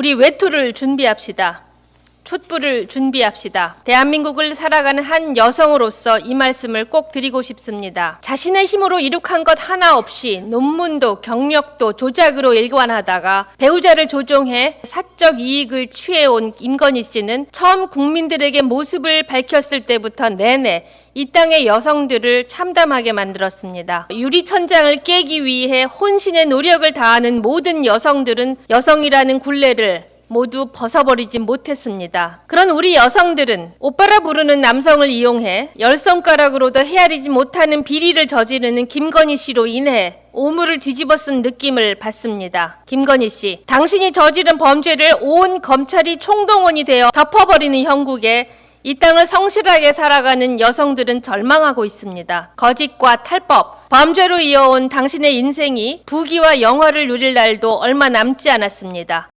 우리 외투를 준비합시다. 촛불을 준비합시다. 대한민국을 살아가는 한 여성으로서 이 말씀을 꼭 드리고 싶습니다. 자신의 힘으로 이룩한 것 하나 없이 논문도 경력도 조작으로 일관하다가 배우자를 조종해 사적 이익을 취해온 임건희 씨는 처음 국민들에게 모습을 밝혔을 때부터 내내 이 땅의 여성들을 참담하게 만들었습니다. 유리천장을 깨기 위해 혼신의 노력을 다하는 모든 여성들은 여성이라는 굴레를 모두 벗어버리지 못했습니다. 그런 우리 여성들은 오빠라 부르는 남성을 이용해 열 손가락으로도 헤아리지 못하는 비리를 저지르는 김건희 씨로 인해 오물을 뒤집어 쓴 느낌을 받습니다. 김건희 씨, 당신이 저지른 범죄를 온 검찰이 총동원이 되어 덮어버리는 형국에 이 땅을 성실하게 살아가는 여성들은 절망하고 있습니다. 거짓과 탈법, 범죄로 이어온 당신의 인생이 부귀와 영화를 누릴 날도 얼마 남지 않았습니다.